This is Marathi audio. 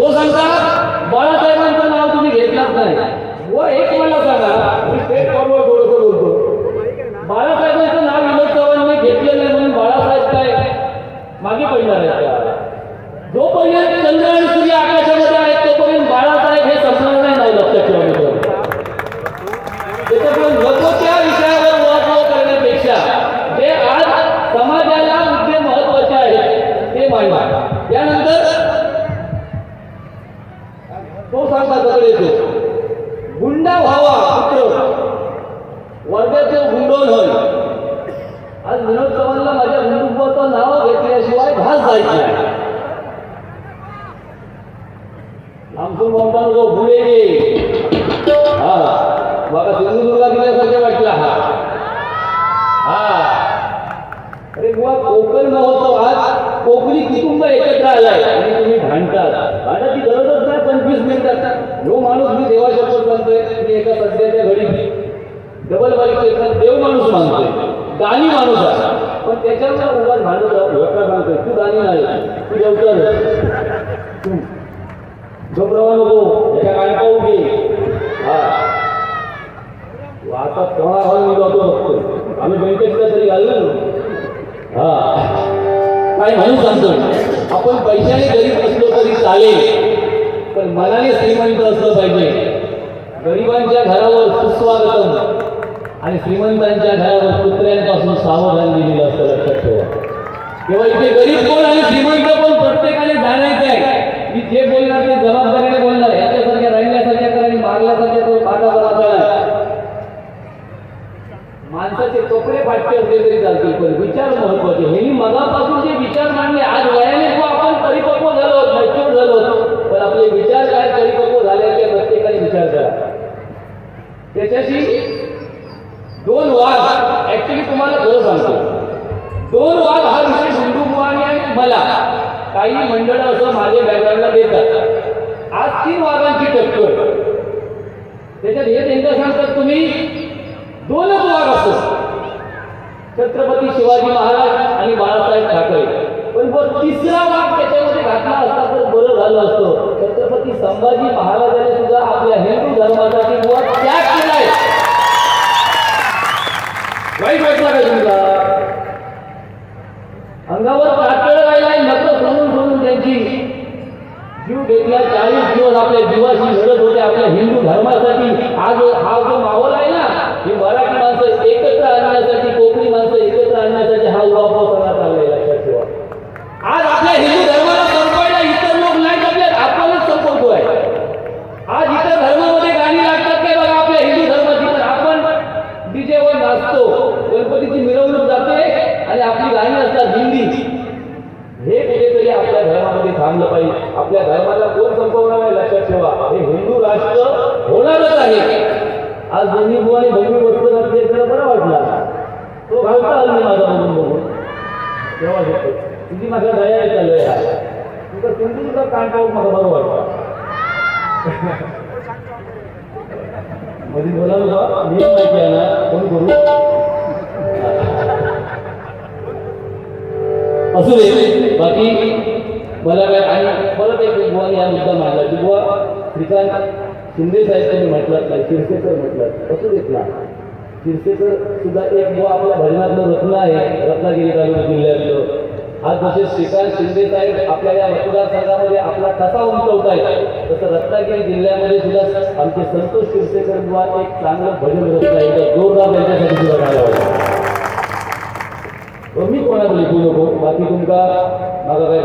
तो सांगता बाळासाहेबांचं नाव तुम्ही घेतलाच नाही. व एक मला सांगा मी स्टेट फॉरवर्ड थोडंसं बोलतो तो सांगता कडे येतो. गुंडा व्हावा पुत्र. वर्गाचे गुंडोल होय. आज विनोद चव्हाणला माझ्या गुंडुबाचं नाव घेतल्याशिवाय घास जायची आमचं म्हणतात जो पुढे कोकण महोत्सव आज कोकणी कुटुंब एकत्र आलाय आणि तुम्ही भांडतात. आता ती गरजच नाही पंचवीस मिनिटात जो माणूस मी देवा शपथ मानतोय मी एका सध्याच्या घडी डबल बारीक देव माणूस मानतोय दानी माणूस आहे. पण त्याच्यावर उभा भांडत एका सांगतोय तू दानी नाही तू देवता तू घबरावा हो नको त्याच्या काय पाहू घे. हा. आता केव्हा हॉल मी जातो बघतो. आम्ही बँकेतल्या तरी घाललो हा. काय म्हणून सांगतो आपण पैशाने गरीब असलो तरी चालेल पण मनाने श्रीमंत असलं पाहिजे. गरिबांच्या घरावर सुस्वागतम आणि श्रीमंतांच्या घरावर कुत्र्यांपासून सावधान दिलेलं असतं लक्षात ठेवा. तेव्हा इथे गरीब कोण आणि श्रीमंत पण प्रत्येकाने जाणायचं आहे मी जे बोलणार ते जबाबदारीने बोलणार याच्यासारख्या राहिल्यासारख्या तर आणि मारल्यासारख्या तो बाटा बरा माणसाचे कपडे फाटके असले तरी चालतील पण विचार महत्त्वाचे हे मनापासून जे विचार मांडले आज वयाने तो आपण परिपक्व झालो मॅच्युअर झालो पण आपले विचार काय परिपक्व झाले प्रत्येकाने विचार करा. त्याच्याशी दोन वाद. ऍक्च्युली तुम्हाला खरं सांगतो. दोन वाद हा विषय गुंडुबुवानी आणि मला काही मंडळ असं माझ्या बॅकग्राऊंडला देतात. आज तीन वादांची टक्कर. त्याच्यात हे त्यांना सांगतात तुम्ही दोन छत्रपती शिवाजी महाराज आणि बाळासाहेब ठाकरे. पण जर तिसरा भाग त्याच्यामध्ये घातला असता तर बरं झालं असतं. छत्रपती संभाजी महाराजांनी सुद्धा आपल्या हिंदू धर्मासाठी मुळात त्याग केलाय वाईट वाटला का तुमचा? अंगावर कातळ राहिलाय नत्र सोडून सोडून त्यांची जीव घेतला चाळीस दिवस आपल्या जीवाशी लढत होते. आपल्या हिंदू धर्मासाठी आज हा जो माहोल आहे ना ही मराठी माणसं एकत्र आणण्यासाठी कोकणी माणसं एकत्र आणण्यासाठी हा उभाव करण्यात आलाय लक्षात ठेवा आज आपल्या हिंदू धर्माला संपवायला इतर लोक नाही जपले आपणच संपवतोय आज इतर धर्मामध्ये गाणी लागतात काय बघा आपल्या हिंदू धर्माची पण आपण डीजेवर नाचतो. गणपतीची मिरवणूक जाते आणि आपली गाणी असतात हिंदी. हे कुठेतरी आपल्या धर्मामध्ये थांबलं पाहिजे. आपल्या धर्माला कोण संपवणार आहे लक्षात ठेवा. हे हिंदू राष्ट्र होणारच आहे. आज दोन्ही बुवाने भगवी वस्तू घातली त्याला बरं वाटला तो घालता हल्ली माझा म्हणून बघून तेव्हा घेतो तुझी माझ्या दया येत आलं या तुझं तुमची सुद्धा कान पाहून मला बरं वाटतं मध्ये बोला का मी माहिती आहे ना कोण करू असू दे बाकी मला काय आणि परत एक बुवा या मुद्दा मांडला की बुवा श्रीकांत शिंदे साहेब त्यांनी म्हटलं नाही शिरसेकर म्हटलं असू देत ना शिरसेकर सुद्धा एक बुवा आपल्या भजनातलं रत्न आहे रत्नागिरी तालुका जिल्ह्यातलं. आज जसे श्रीकांत शिंदे साहेब आपल्या या मतदारसंघामध्ये आपला ठसा उमटवतायत तसं रत्नागिरी जिल्ह्यामध्ये सुद्धा आमचे संतोष शिरसेकर बुवा एक चांगलं भजन रत्न आहे तर जोरदार त्यांच्यासाठी सुद्धा काय वाटतं मी कोणाला लिखू नको? बाकी तुमका माझा काय